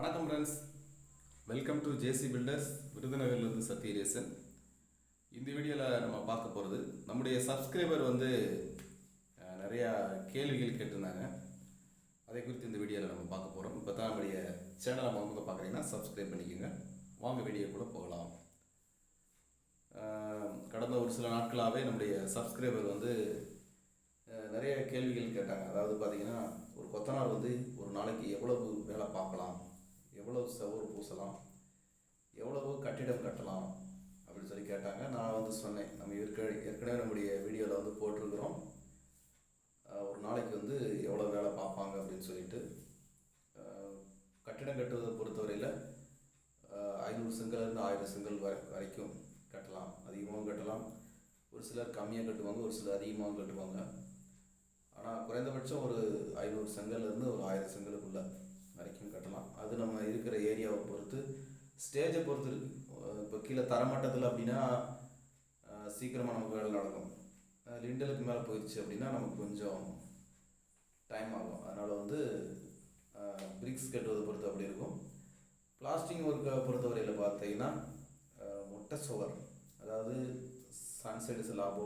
வணக்கம் friends welcome to JC builders விருதுநகர்லேருந்து Sathyaresan இந்த வீடியோவில் நம்ம பார்க்க போகிறது நம்முடைய சப்ஸ்கிரைபர் வந்து நிறையா கேள்விகள் கேட்டிருந்தாங்க. அதை குறித்து இந்த வீடியோவில் நம்ம பார்க்க போகிறோம் இப்போ தான் நம்முடைய சேனலை முதல்ல பார்க்குறீங்கன்னா சப்ஸ்கிரைப் பண்ணிக்கோங்க. வாங்க வீடியோ கூட போகலாம். கடந்த ஒரு சில நாட்களாகவே நம்முடைய சப்ஸ்கிரைபர் வந்து நிறைய கேள்விகள் கேட்டாங்க. அதாவது பார்த்தீங்கன்னா ஒரு கொத்தனார் வந்து ஒரு நாளைக்கு எவ்வளவு வேலை பார்க்கலாம்? பூசலாம். எவ்வளவு கட்டிடம் கட்டலாம் அப்படின்னு சொல்லி கேட்டாங்க. நான் வந்து சொன்னேன் நம்ம ஏற்கனவே ஏற்கனவே நம்முடைய வீடியோவில் வந்து போட்டிருக்கிறோம். ஒரு நாளைக்கு வந்து எவ்வளோ வேலை பார்ப்பாங்க அப்படின்னு சொல்லிட்டு கட்டிடம் கட்டுவதை பொறுத்தவரையில் ஐநூறு செங்கல்லேருந்து ஆயிரம் செங்கல் வரை வரைக்கும் கட்டலாம். அதிகமாகவும் கட்டலாம். ஒரு சிலர் கம்மியாக கட்டுவாங்க ஒரு சிலர் அதிகமாகவும் கட்டுவாங்க. ஆனால் குறைந்தபட்சம் ஒரு ஐநூறு செங்கல்லேருந்து ஒரு ஆயிரம் செங்கலுக்குள்ளே வரைக்கும் கட்டலாம். அது நம்ம இருக்கிற ஏரியாவை பொறுத்து ஸ்டேஜை பொறுத்து இருக்குது இப்போ கீழே தரமட்டத்தில் அப்படின்னா சீக்கிரமாக நமக்கு வேலை நடக்கும். லிண்டலுக்கு மேலே போயிடுச்சு அப்படின்னா நமக்கு கொஞ்சம் டைம் ஆகும். அதனால் வந்து பிரிக்ஸ் கட்டுவதை பொறுத்து அப்படி இருக்கும். பிளாஸ்டிக் ஒர்க்கை பொறுத்தவரையில் பார்த்தீங்கன்னா முட்டை மொட்டை சுவர் அதாவது சன்சைடு ஸ்லாபோ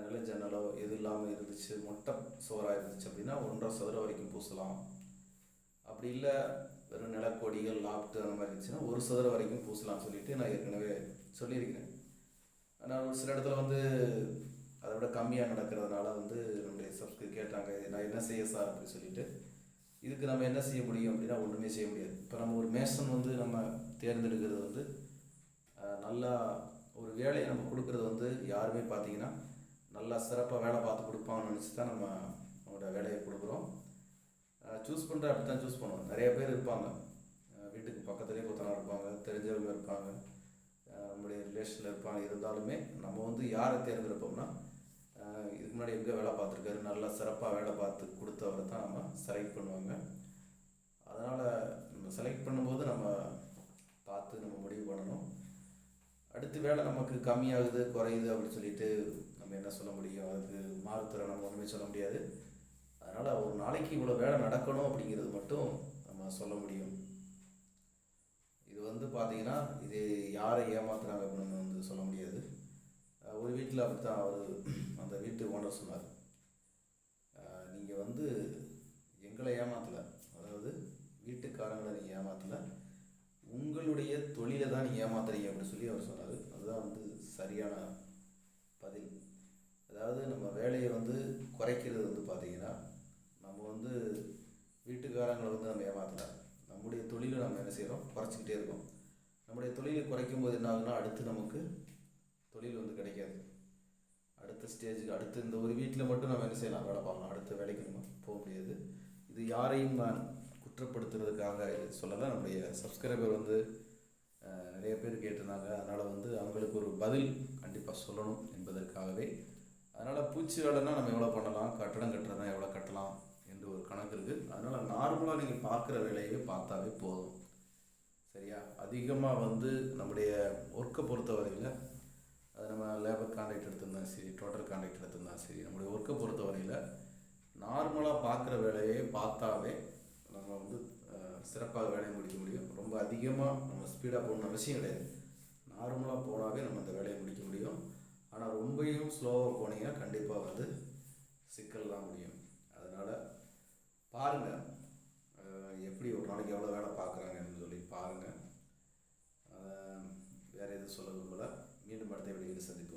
நில ஜன்னலோ எது இல்லாமல் இருந்துச்சு மொட்டை சுவராக இருந்துச்சு அப்படின்னா ஒன்றரை சதுரம் வரைக்கும் பூசலாம். அப்படி இல்லை வெறும் நிலக்கொடிகள் லாப்ட் அந்த மாதிரி இருந்துச்சுன்னா ஒரு சதுர வரைக்கும் பூசலாம்னு சொல்லிட்டு நான் ஏற்கனவே சொல்லியிருக்கிறேன். ஆனால் ஒரு சில இடத்துல வந்து அதை விட கம்மியாக நடக்கிறதுனால வந்து நம்முடைய சப்ஸ்கிரைப் கேட்டாங்க நான் என்ன செய்ய சார் அப்படின்னு சொல்லிட்டு. இதுக்கு நம்ம என்ன செய்ய முடியும் அப்படின்னா ஒன்றுமே செய்ய முடியாது. இப்போ நம்ம ஒரு மேசன் வந்து நம்ம தேர்ந்தெடுக்கிறது வந்து நல்லா ஒரு வேலையை நம்ம கொடுக்கறது வந்து யாருமே பார்த்தீங்கன்னா நல்லா சிறப்பாக வேலை பார்த்து கொடுப்பாங்கன்னு நினச்சி தான் நம்ம சூஸ் பண்ணுற அப்படி தான் சூஸ் பண்ணுவோம் நிறைய பேர் இருப்பாங்க. வீட்டுக்கு பக்கத்துலேயே கொத்தனார் இருப்பாங்க தெரிஞ்சவங்க இருப்பாங்க நம்முடைய ரிலேஷனில் இருப்பாங்க. இருந்தாலுமே நம்ம வந்து யாரை தேர்ந்தெடுப்போம்னா இதுக்கு முன்னாடி எங்கே வேலை பார்த்துருக்காரு நல்லா சிறப்பாக வேலை பார்த்து கொடுத்தவரை தான் நம்ம செலக்ட் பண்ணுவாங்க. அதனால் நம்ம செலக்ட் பண்ணும்போது நம்ம பார்த்து நம்ம முடிவு பண்ணணும். அடுத்து வேலை நமக்கு கம்மியாகுது குறையுது அப்படின்னு சொல்லிட்டு நம்ம என்ன சொல்ல முடியும்? அதுக்கு மாறுத்துறை நம்ம ஒன்றுமே சொல்ல முடியாது. அதனால் ஒரு நாளைக்கு இவ்வளோ வேலை நடக்கணும் அப்படிங்கிறது மட்டும் நம்ம சொல்ல முடியும். இது வந்து பார்த்தீங்கன்னா இது யாரை ஏமாத்துறாங்க அப்படின்னு வந்து சொல்ல முடியாது. ஒரு வீட்டில் அப்படித்தான் அவர் அந்த வீட்டு ஓனர் சொன்னார். நீங்கள் வந்து எங்களை ஏமாத்தலை. அதாவது வீட்டுக்காரங்களை நீங்கள் ஏமாத்தலை. உங்களுடைய தொழிலை தான் நீங்கள் ஏமாத்துறீங்க அப்படின்னு சொல்லி அவர் சொன்னார். அதுதான் வந்து சரியான பதில். அதாவது நம்ம வேலையை வந்து குறைக்கிறது வந்து பார்த்திங்கன்னா வந்து வீட்டுக்காரங்களை வந்து நம்ம ஏமாத்தலை நம்முடைய தொழிலை நம்ம என்ன செய்கிறோம் குறைச்சிக்கிட்டே இருக்கோம். நம்முடைய தொழிலை குறைக்கும் போது என்ன ஆகுதுன்னா அடுத்து நமக்கு தொழில் வந்து கிடைக்காது. அடுத்த ஸ்டேஜுக்கு அடுத்து இந்த ஒரு வீட்டில் மட்டும் நம்ம என்ன செய்யலாம்? வேலை பார்க்கலாம். அடுத்த வேலைக்கு நம்ம போக முடியாது. இது யாரையும் நான் குற்றப்படுத்துறதுக்காக சொல்லலை. நம்முடைய சப்ஸ்கிரைபர் வந்து நிறைய பேர் கேட்டிருந்தாங்க. அதனால் வந்து அவங்களுக்கு ஒரு பதில் கண்டிப்பாக சொல்லணும் என்பதற்காகவே. அதனால் பூச்சி வேலைன்னா நம்ம எவ்வளோ பண்ணலாம்? கட்டடம் கட்டுறதுனா எவ்வளோ கட்டலாம்? ஒரு கணக்கு இருக்குது அதனால் நார்மலாக நீங்கள் பார்க்குற வேலையை பார்த்தாவே போதும். சரியா? அதிகமாக வந்து நம்முடைய ஒர்க்கை பொறுத்த வரையில் அது நம்ம லேபர் கான்ட்ராக்ட் எடுத்திருந்தாலும் சரி டோட்டல் கான்ட்ராக்ட் எடுத்திருந்தாலும் சரி நம்முடைய ஒர்க்கை பொறுத்த வரையில் நார்மலாக பார்க்குற வேலையை பார்த்தாவே நம்ம வந்து சிறப்பாக வேலையை முடிக்க முடியும். ரொம்ப அதிகமாக நம்ம ஸ்பீடாக போகணும்னு அவசியம் கிடையாது. நார்மலாக போனாவே நம்ம அந்த வேலையை முடிக்க முடியும். ஆனால் ரொம்பையும் ஸ்லோவாக போனீங்கன்னா கண்டிப்பாக வந்து சிக்கல்லாம் முடியும். பாருங்கள் எப்படி ஒரு நாளைக்கு எவ்வளோ வேலை பார்க்குறாங்கன்னு சொல்லி பாருங்கள் வேறு எதுவும் சொல்ல விரும்பல மீண்டும் அடுத்த வெளியில் சந்திப்போம்.